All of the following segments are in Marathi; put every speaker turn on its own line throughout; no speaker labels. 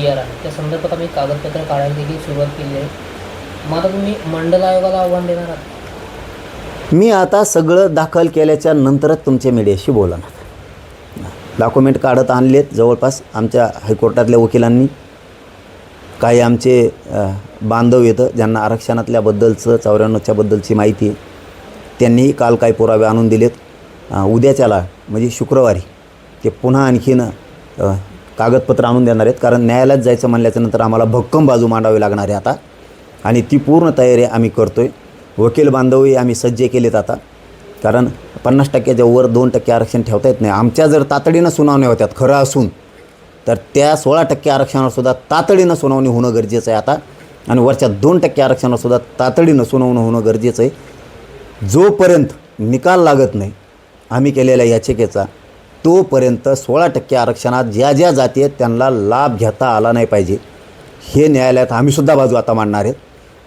जी आर आहे. त्या संदर्भात आम्ही कागदपत्र काढायला देखील सुरुवात केली आहे. मग आता तुम्ही मंडल आयोगाला आव्हान देणार आहात.
मी आता सगळं दाखल केल्याच्या नंतरच तुमच्या मीडियाशी बोलणार. डॉक्युमेंट काढत आणलेत जवळपास आमच्या हायकोर्टातल्या वकिलांनी. काही आमचे बांधव येतं ज्यांना आरक्षणातल्याबद्दलचं चौऱ्याण्णवच्याबद्दलची माहिती त्यांनी त्यांनीही काल काही पुरावे आणून दिलेत. उद्याच्याला म्हणजे शुक्रवारी ते पुन्हा आणखीन कागदपत्र आणून देणार आहेत. कारण न्यायालयात जायचं म्हणल्याच्या नंतर आम्हाला भक्कम बाजू मांडावी लागणार आहे आता. आणि ती पूर्ण तयारी आम्ही करतो आहे वकील बांधवही आम्ही सज्ज केलेत आता. कारण पन्नास टक्क्याच्या वर दोन टक्के आरक्षण ठेवता येत नाही. आमच्या जर तातडीनं सुनावण्या होत्यात खरं असून तर त्या सोळा टक्के आरक्षणावरसुद्धा तातडीनं सुनावणी होणं गरजेचं आहे आता. आणि वरच्या दोन टक्के आरक्षणावरसुद्धा तातडीनं सुनावणं होणं गरजेचं आहे. जोपर्यंत निकाल लागत नाही आम्ही केलेल्या याचिकेचा तोपर्यंत सोळा टक्के आरक्षणात ज्या ज्या जाती आहेत त्यांना लाभ घेता आला नाही पाहिजे. हे न्यायालयात आम्हीसुद्धा बाजू आता मांडणार आहेत.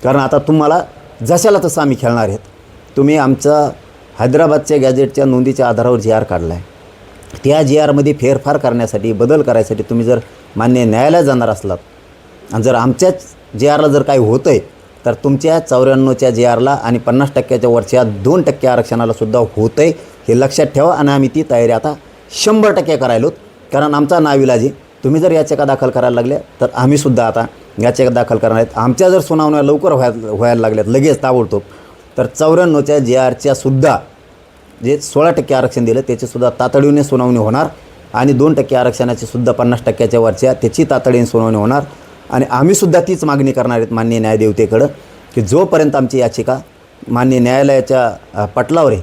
कारण आता तुम्हाला जशाला तसं आम्ही खेळणार आहेत. तुम्ही आमचा हैदराबादच्या गॅजेटच्या नोंदीच्या आधारावर जी आर काढला आहे त्या जी आरमध्ये फेरफार करण्यासाठी बदल करायसाठी तुम्ही जर मान्य न्यायालयात जाणार असलात आणि जर आमच्याच जे आरला जर काही होतं आहे तर तुमच्या चौऱ्याण्णवच्या जे आरला आणि पन्नास टक्क्याच्या वरच्या दोन टक्के आरक्षणालासुद्धा होतं आहे हे लक्षात ठेवा आणि आम्ही ती तयारी आता शंभर टक्के करायलोत कारण आमचा नाविलाजी तुम्ही जर याचिका दाखल करायला लागल्या तर आम्हीसुद्धा आता याचिका दाखल करणार आहेत. आमच्या जर सुनावण्या लवकर व्हायला व्हायला लागल्यात लगेच ताबडतोब तर चौऱ्याण्णवच्या जे आरच्या सुद्धा जे सोळा टक्के आरक्षण दिलं त्याचीसुद्धा तातडीने सुनावणी होणार. आणि दोन टक्के आरक्षणाची सुद्धा पन्नास टक्क्याच्या वरच्या त्याची तातडीने सुनावणी होणार. आणि आम्हीसुद्धा तीच मागणी करणार आहेत मान्य न्यायदेवतेकडं की जोपर्यंत आमची याचिका मान्य न्यायालयाच्या पटलावर आहे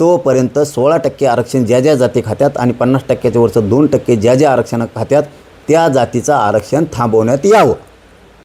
तोपर्यंत सोळा टक्के आरक्षण ज्या ज्या जाती खात्यात आणि पन्नास टक्क्याच्या वरचं दोन टक्के ज्या ज्या आरक्षण खात्यात त्या जातीचं आरक्षण थांबवण्यात यावं.